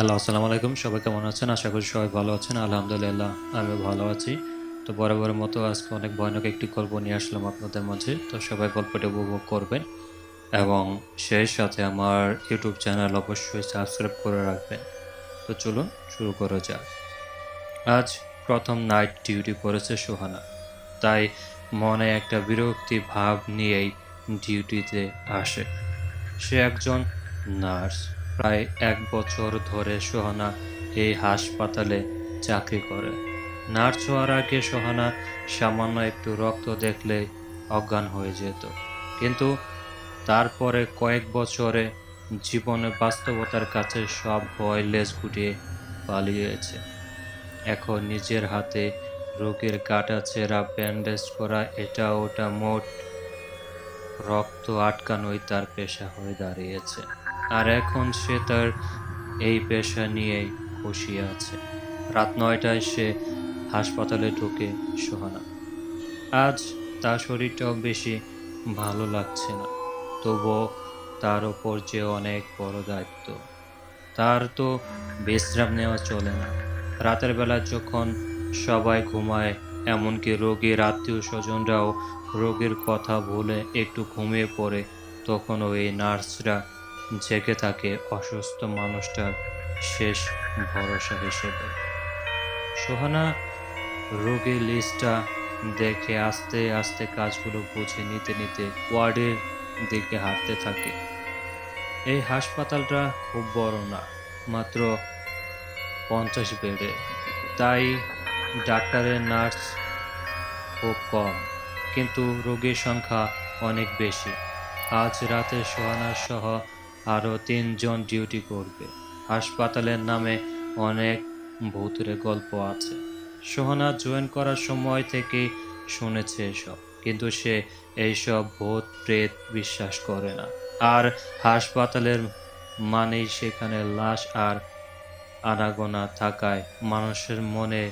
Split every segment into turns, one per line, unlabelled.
Hello, আসসালামু আলাইকুম। সবাই কেমন আছেন? আশা করি সবাই ভালো আছেন। আলহামদুলিল্লাহ আমি ভালো আছি। তো বরাবরের মতো আজকে অনেক ভয়ানক একটি গল্প নিয়ে আসলাম আপনাদের মাঝে। তো সবাই গল্পটি উপভোগ করবেন এবং সেই সাথে আমার ইউটিউব চ্যানেল অবশ্যই সাবস্ক্রাইব করে রাখবেন। তো চলুন, শুরু করা যাক। আজ প্রথম নাইট ডিউটি করেছে সোহানা। তাই মনে একটা বিরক্তি ভাব নিয়েই ডিউটিতে আসে। সে একজন নার্স প্রায় এক বছর ধরে সোহানা এই হাসপাতালে চাকরি করে। নার্স হওয়ার আগে সোহানা সামান্য একটু রক্ত দেখলে অজ্ঞান হয়ে যেত। কিন্তু তারপরে কয়েক বছরে জীবনে বাস্তবতার কাছে সব ভয় লেজ গুটিয়ে পালিয়েছে। এখন নিজের হাতে রোগীর কাটা ছেঁড়া ব্যান্ডেজ করা এটা ওটা মোট রক্ত আটকানোই তার পেশা হয়ে দাঁড়িয়েছে। আর এখন সে তার এই পেশা নিয়েই খুশি আছে। রাত নয়টায় সে হাসপাতালে ঢুকে সোহানা। আজ তার শরীরটাও বেশি ভালো লাগছে না, তবুও তার ওপর যে অনেক বড় দায়িত্ব। তার তো বিশ্রাম নেওয়া চলে না। রাতের বেলা যখন সবাই ঘুমায়, এমনকি রোগীর আত্মীয় স্বজনরাও রোগীর কথা ভুলে একটু ঘুমিয়ে পড়ে তখন ওই নার্সরা জেগে থাকে অসুস্থ মানুষটার শেষ ভরসা হিসেবে। সোহানা রোগীর লিস্টটা দেখে আস্তে আস্তে কাজগুলো বুঝে নিতে নিতে ওয়ার্ডের দিকে হাঁটতে থাকে। এই হাসপাতালটা খুব বড় না, মাত্র পঞ্চাশ বেডে। তাই ডাক্তারের নার্স খুব কম, কিন্তু রোগীর সংখ্যা অনেক বেশি। আজ রাতে সোহানা সহ আরও তিনজন ডিউটি করবে। হাসপাতালের নামে অনেক ভূতের গল্প আছে। সোহানা জয়েন করার সময় থেকে শুনেছে এসব, কিন্তু সে এইসব ভূত, প্রেত বিশ্বাস করে না। আর হাসপাতালের মানেই সেখানে লাশ আর আনাগোনা থাকায় মানুষের মনে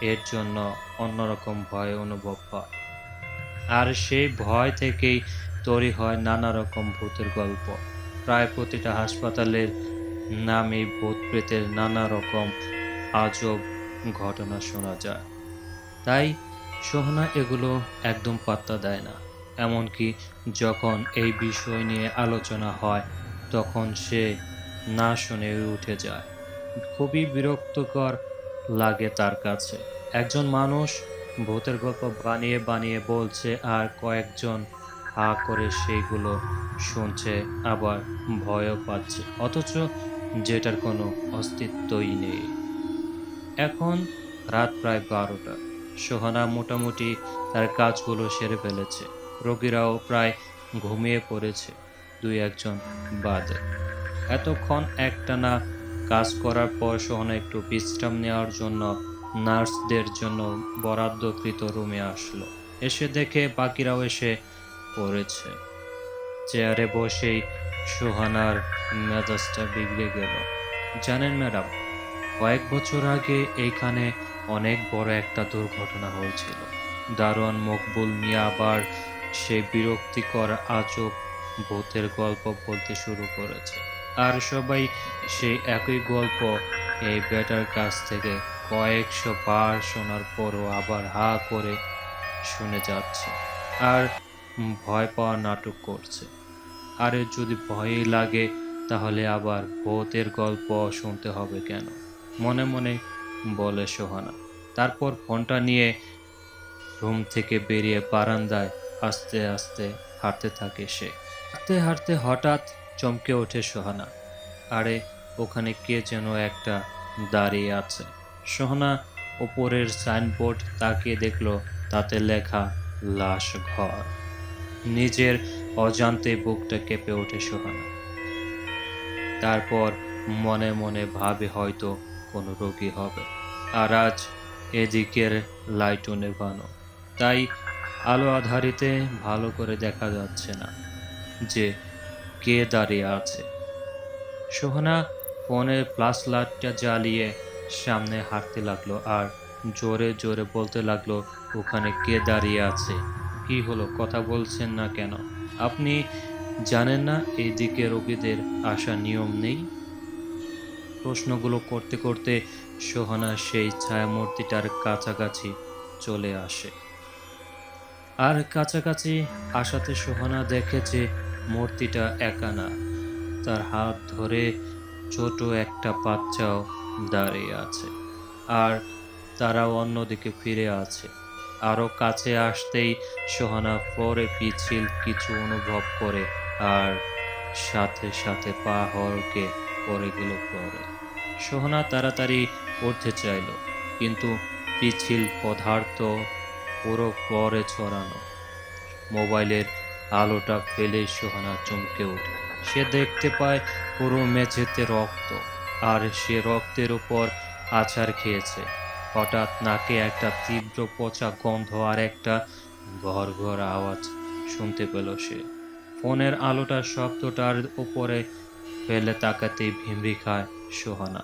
এর জন্য অন্যরকম ভয় অনুভব হয়। আর সেই ভয় থেকেই তৈরি হয় নানা রকম ভূতের গল্প। প্রায় প্রতিটা হাসপাতালের নামে ভূত প্রেতের নানা রকম আজব ঘটনা শোনা যায়। তাই সোহনা এগুলো একদম পাত্তা দেয় না। এমনকি যখন এই বিষয় নিয়ে আলোচনা হয়, তখন সে না শুনে উঠে যায়। খুবই বিরক্তকর লাগে তার কাছে। একজন মানুষ ভূতের গল্প বানিয়ে বানিয়ে বলছে আর কয়েকজন হা করে সেইগুলো শুনছে, আবার ভয়ও পাচ্ছে, অথচ যেটার কোনো অস্তিত্বই নেই। এখন রাত প্রায় বারোটা। সোহানা মোটামুটি তার কাজগুলো সেরে ফেলেছে। রোগীরাও প্রায় ঘুমিয়ে পড়েছে দুই একজন বাদে। এতক্ষণ একটানা কাজ করার পর সোহানা একটু বিশ্রাম নেওয়ার জন্য নার্সদের জন্য বরাদ্দকৃত রুমে আসলো। এসে দেখে বাকিরাও এসে পড়েছে। চেয়ারে বসেই সোহানার মেজাজটা বিগড়ে গেল। জানেন ম্যাডাম, কয়েক বছর আগে এইখানে অনেক বড় একটা দুর্ঘটনা হয়েছিল। দারোয়ান মকবুল মিয়া আবার সেই বিরক্তিকর আজব ভূতের গল্প বলতে শুরু করেছে। আর সবাই সেই একই গল্প এই বেটার কাছ থেকে কয়েকশো বার শোনার পরও আবার হা করে শুনে যাচ্ছে। আর ভয় পাওয়া নাটক করছে। আরে যদি ভয়ই লাগে, তাহলে আবার ভূতের গল্প শুনতে হবে কেন? মনে মনে বলে সোহানা। তারপর ফোনটা নিয়ে রুম থেকে বেরিয়ে বারান্দায় আস্তে আস্তে হাঁটতে থাকে সে। হাঁটতে হাঁটতে হঠাৎ চমকে ওঠে সোহানা। আরে, ওখানে কে যেন একটা দাঁড়িয়ে আছে। সোহানা ওপরের সাইনবোর্ড তাকিয়ে দেখল, তাতে লেখা, লাশ ঘর। নিজের অজান্তে বুকটা কেঁপে ওঠে সোহানা তারপর মনে মনে ভাবে হয়তো কোনো রোগী হবে। আর আজ এদিকের লাইটও নেভানো। তাই আলো আধারিতে ভালো করে দেখা যাচ্ছে না যে কে দাঁড়িয়ে আছে। সোহানা ফোনের প্লাস লাইটটা জ্বালিয়ে সামনে হাঁটতে লাগল আর জোরে জোরে বলতে লাগল, ওখানে কে দাঁড়িয়ে আছে? কি হলো, কথা বলছেন না কেন? আপনি জানেন না এইদিকে রোগীদের আসা নিয়ম নেই? প্রশ্নগুলো করতে করতে সোহানা সেই ছায়ামূর্তিটার কাছাকাছি চলে আসে। আর কাছাকাছি আসাতে সোহানা দেখে যে মূর্তিটা একা না, তার হাত ধরে ছোট একটা বাচ্চাও দাঁড়িয়ে আছে, আর তারাও অন্যদিকে ফিরে আছে। আরও কাছে আসতেই সোহানা পরে পিছিল কিছু অনুভব করে আর সাথে সাথে পা হরকে পড়ে গেল পরে। সোহানা তাড়াতাড়ি উঠতে চাইল, কিন্তু পিছিল পদার্থ পুরো পরে ছড়ানো। মোবাইলের আলোটা ফেলে সোহানা চমকে ওঠে। সে দেখতে পায় পুরো মেঝেতে রক্ত, আর সে রক্তের উপর আছাড় খেয়েছে। হঠাৎ নাকে একটা তীব্র পচা গন্ধ আর একটা ঘর ঘর আওয়াজ শুনতে পেল সে। ফোনের আলোটার শব্দটার উপরে ফেলে তাকাতেই ভিমরি খায় সোহানা।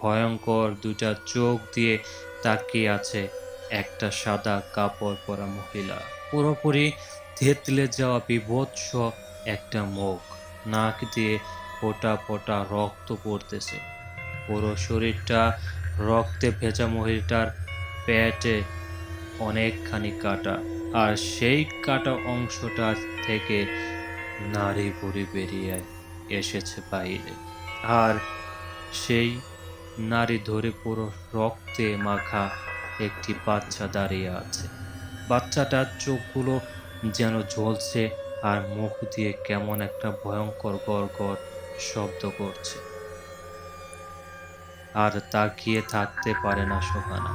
ভয়ঙ্কর দুটা চোখ দিয়ে তাকিয়ে আছে একটা সাদা কাপড় পরা মহিলা। পুরোপুরি থেতলে যাওয়া বিভৎস একটা মুখ। নাক দিয়ে ফোটা ফোটা রক্ত পড়তেছে। পুরো শরীরটা রক্তে ভেজা মহিলাটার পেটে অনেকখানি কাটা। আর সেই কাটা অংশটা থেকে নারী বুড়ি বেরিয়ে এসেছে বাইরে। আর সেই নারী ধরে পুরো রক্তে মাখা একটি বাচ্চা দাঁড়িয়ে আছে। বাচ্চাটার চোখগুলো যেন ঝলছে আর মুখ দিয়ে কেমন একটা ভয়ঙ্কর গড় শব্দ করছে। আর তাকিয়ে থাকতে পারে না সোহানা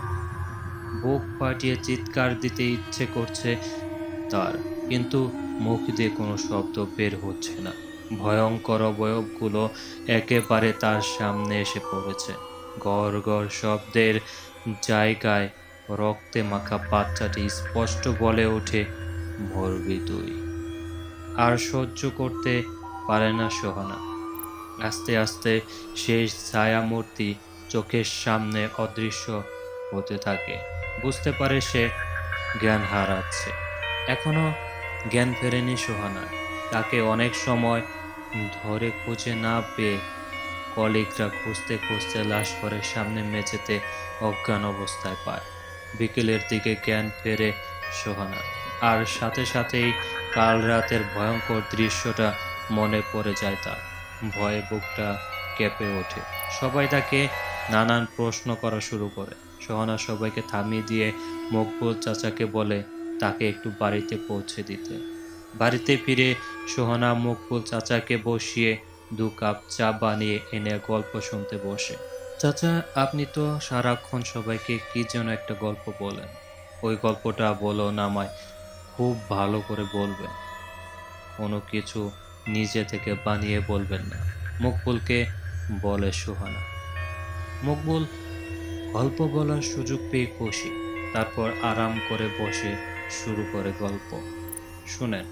বুক ফাটিয়ে চিৎকার দিতে ইচ্ছে করছে তার, কিন্তু মুখ দিয়ে কোনো শব্দ বের হচ্ছে না। ভয়ঙ্কর অবয়বগুলো একেবারে তার সামনে এসে পড়েছে। গড় গড় শব্দের জায়গায় রক্তে মাখা বাচ্চাটি স্পষ্ট বলে ওঠে মরবি তুই। আর সহ্য করতে পারে না সোহানা আস্তে আস্তে সেই ছায়ামূর্তি চোখের সামনে অদৃশ্য হতে থাকে। বুঝতে পারে সে জ্ঞান হারাচ্ছে। এখনও জ্ঞান ফেরেনি সোহানা। তাকে অনেক সময় ধরে খুঁজে না পেয়ে কলিগরা খুঁজতে খুঁজতে লাশ করে সামনে মেঝেতে অজ্ঞান অবস্থায় পায়। বিকেলের দিকে জ্ঞান ফেরে সোহানা। আর সাথে সাথেই কাল রাতের ভয়ঙ্কর দৃশ্যটা মনে পড়ে যায় তার। ভয়ে বুকটা কেঁপে ওঠে। সবাই তাকে নানান প্রশ্ন করা শুরু করে। সোহানা সবাইকে থামিয়ে দিয়ে মকবুল চাচাকে বলে তাকে একটু বাড়িতে পৌঁছে দিতে। বাড়িতে ফিরে সোহানা মকবুল চাচাকে বসিয়ে দু কাপ চা বানিয়ে এনে গল্প শুনতে বসে। চাচা, আপনি তো সারাক্ষণ সবাইকে কি যেন একটা গল্প বলেন। ওই গল্পটা বলো নামায় খুব ভালো করে বলবেন। কোনো কিছু নিজে থেকে বানিয়ে বলবেন না। মকবুলকে বলে সুহানা। মকবুল গল্প বলার সুযোগ পেয়ে খুশি। তারপর আরাম করে বসে শুরু করে গল্প। শুনেন,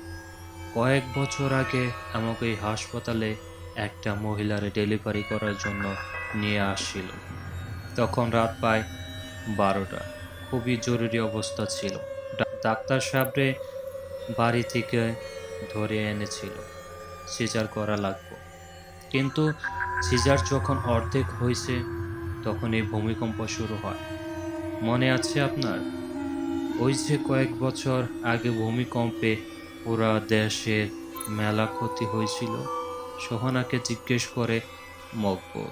কয়েক বছর আগে আমাকে এই হাসপাতালে একটা মহিলার ডেলিভারি করার জন্য নিয়ে আসছিল। তখন রাত প্রায় বারোটা। খুবই জরুরি অবস্থা ছিল। ডাক্তার সাহেবরে বাড়ি থেকে ধরে এনেছিল। সিজার করা লাগবে। কিন্তু সিজার যখন অর্ধেক হয়েছে তখন এই ভূমিকম্প শুরু হয়। মনে আছে আপনার? ওই যে কয়েক বছর আগে ভূমিকম্পে পুরা দেশের মেলা ক্ষতি হয়েছিল, সোহানাকে জিজ্ঞেস করে মকবুল,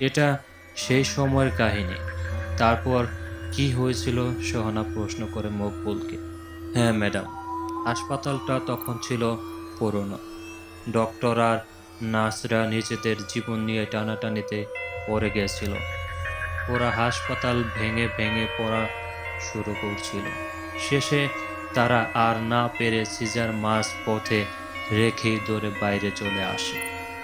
এটা সেই সময়ের কাহিনী। তারপর কি হয়েছিল? সোহানা প্রশ্ন করে মকবুলকে হ্যাঁ ম্যাডাম, হাসপাতালটা তখন ছিল পুরনো। ডক্টর আর নার্সরা নিজেদের জীবন নিয়ে টানাটানিতে পড়ে গেছিল। ওরা হাসপাতাল ভেঙে ভেঙে পড়া শুরু করছিল। শেষে তারা আর না পেরে সিজার মাস পথে রেখেই দৌড়ে বাইরে চলে আসে।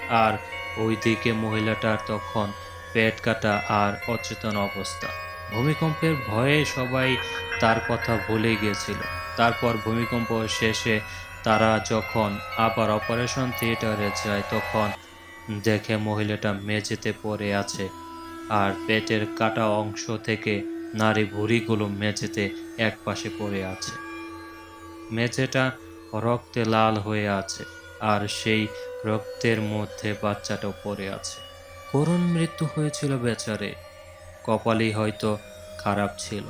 আর ওইদিকে মহিলাটার তখন পেট কাটা আর অচেতন অবস্থা। ভূমিকম্পের ভয়ে সবাই তার কথা ভুলে গিয়েছিল। তারপর ভূমিকম্প শেষে তারা যখন আবার অপারেশন থিয়েটারে যায়, তখন দেখে মহিলাটা মেঝেতে পড়ে আছে আর পেটের কাটা অংশ থেকে নারী ভুঁড়িগুলো মেঝেতে এক পাশে পড়ে আছে। মেঝেটা রক্তে লাল হয়ে আছে আর সেই রক্তের মধ্যে বাচ্চাটাও পড়ে আছে। করুণ মৃত্যু হয়েছিল বেচারে। কপালই হয়তো খারাপ ছিল।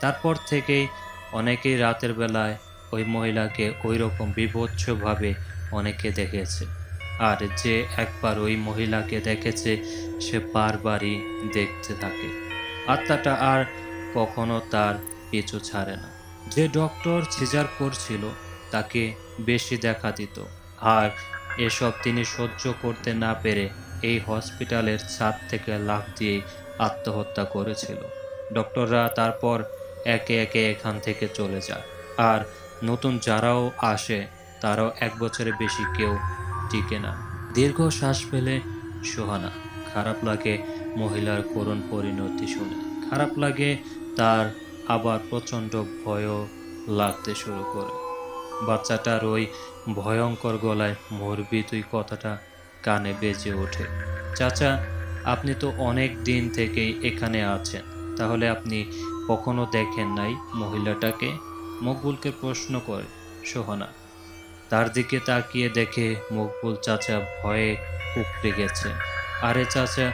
তারপর থেকেই অনেকেই রাতের বেলায় ওই মহিলাকে ওই রকম বিভৎসভাবে অনেকে দেখেছে। আর যে একবার ওই মহিলাকে দেখেছে, সে বারবারই দেখতে থাকে। আত্মাটা আর কখনো তার পিছু ছাড়ে না। যে ডক্টর সিজার করছিল, তাকে বেশি দেখা দিত। আর এসব তিনি সহ্য করতে না পেরে এই হসপিটালের ছাদ থেকে লাফ দিয়ে আত্মহত্যা করেছিল। ডক্টররা তারপর একে একে এখান থেকে চলে যায়। আর নতুন যারাও আসে, তারাও এক বছরের বেশি কেউ টিকে না। দীর্ঘ শ্বাস ফেলে সোহানা, খারাপ লাগে মহিলার করুণ পরিণতি শুনে। খারাপ লাগে তার আবার প্রচণ্ড ভয়ও লাগতে শুরু করে। বাচ্চাটার ওই ভয়ঙ্কর গলায়, মরবি তুই কথাটা কানে বেজে ওঠে। চাচা, আপনি তো অনেক দিন থেকেই এখানে আছেন, তাহলে আপনি কখনো দেখেন নাই মহিলাটাকে? মকবুলকে প্রশ্ন করে সোহানা তার দিকে তাকিয়ে দেখে মকবুল চাচা ভয়ে উপড়ে গেছে। আরে চাচা,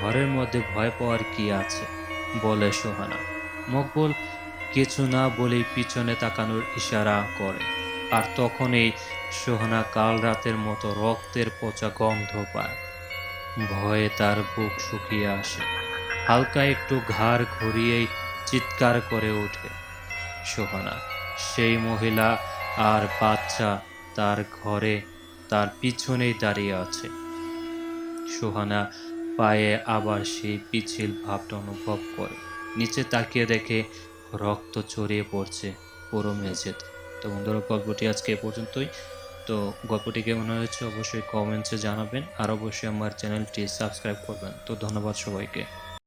ঘরের মধ্যে ভয় পাওয়ার কি আছে? বলে সোহানা মকবুল কিছু না বলেই পিছনে তাকানোর ইশারা করে। আর তখনই সোহানা কাল রাতের মতো রক্তের পচা গন্ধ পায়। ভয়ে তার বুক শুকিয়ে আসে। হালকা একটু ঘাড় ঘুরিয়েই চিৎকার করে ওঠে। সোহানা সেই মহিলা আর বাচ্চা তার ঘরে, তার পিছনেই দাঁড়িয়ে আছে। সোহানা পায়ে আবার সেই পিছিল ভাবটা অনুভব করে। নিচে তাকিয়ে দেখে রক্ত ছড়িয়ে পড়ছে পুরো মেঝেতে। তো বন্ধুরা, গল্পটি আজকে এ পর্যন্তই। তো গল্পটি কেমন হয়েছে অবশ্যই কমেন্টসে জানাবেন। আর অবশ্যই আমার চ্যানেলটি সাবস্ক্রাইব করবেন। তো ধন্যবাদ সবাইকে।